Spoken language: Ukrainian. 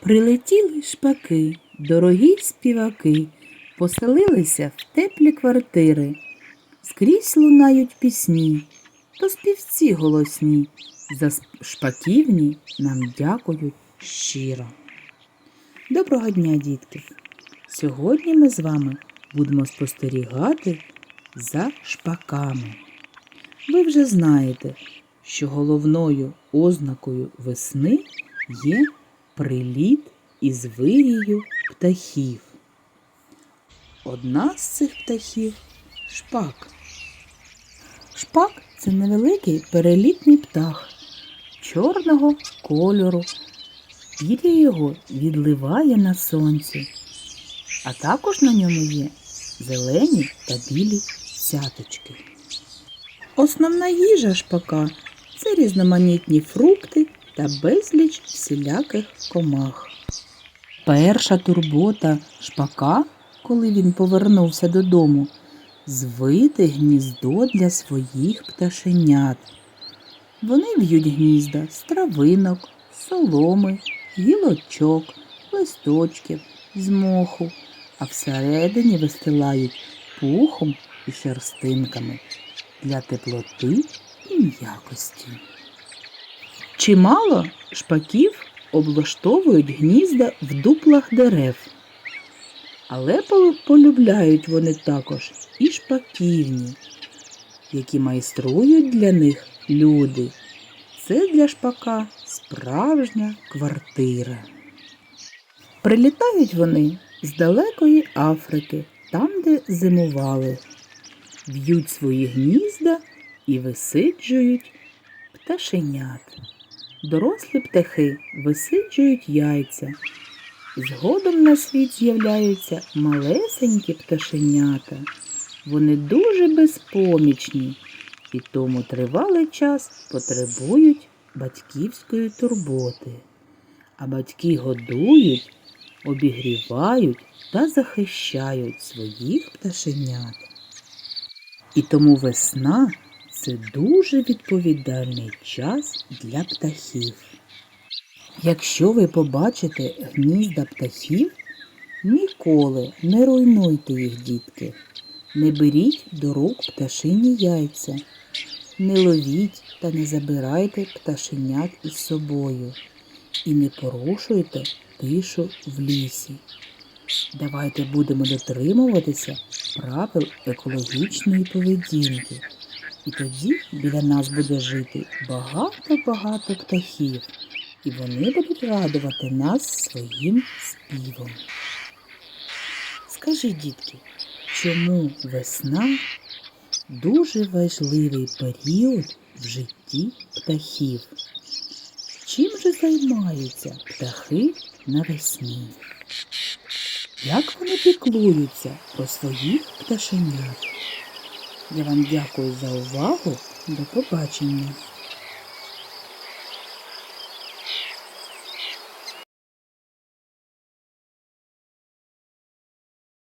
Прилетіли шпаки, дорогі співаки, поселилися в теплі квартири. Скрізь лунають пісні, то співці голосні, за шпаківні нам дякують щиро. Доброго дня, дітки! Сьогодні ми з вами будемо спостерігати за шпаками. Ви вже знаєте, що головною ознакою весни є приліт із вирію птахів. Одна з цих птахів шпак. Шпак це невеликий перелітний птах чорного кольору. Пір'я його відливає на сонці, а також на ньому є зелені та білі цяточки. Основна їжа шпака це різноманітні фрукти та безліч всіляких комах. Перша турбота шпака, коли він повернувся додому, звити гніздо для своїх пташенят. Вони в'ють гнізда з травинок, соломи, гілочок, листочків, з моху, а всередині вистилають пухом і шерстинками для теплоти і м'якості. Чимало шпаків облаштовують гнізда в дуплах дерев, але полюбляють вони також і шпаківні, які майструють для них люди. Це для шпака справжня квартира. Прилітають вони з далекої Африки, там, де зимували, б'ють свої гнізда і висиджують пташенят. Дорослі птахи висиджують яйця. Згодом на світ з'являються малесенькі пташенята. Вони дуже безпомічні і тому тривалий час потребують батьківської турботи. А батьки годують, обігрівають та захищають своїх пташенят. І тому весна це дуже відповідальний час для птахів. Якщо ви побачите гнізда птахів, ніколи не руйнуйте їх, дітки. Не беріть до рук пташині яйця, не ловіть та не забирайте пташенят із собою і не порушуйте тишу в лісі. Давайте будемо дотримуватися правил екологічної поведінки. І тоді біля нас буде жити багато-багато птахів, і вони будуть радувати нас своїм співом. Скажи, дітки, чому весна дуже важливий період в житті птахів? Чим же займаються птахи навесні? Як вони піклуються про своїх пташенят? Я вам дякую за увагу. До побачення.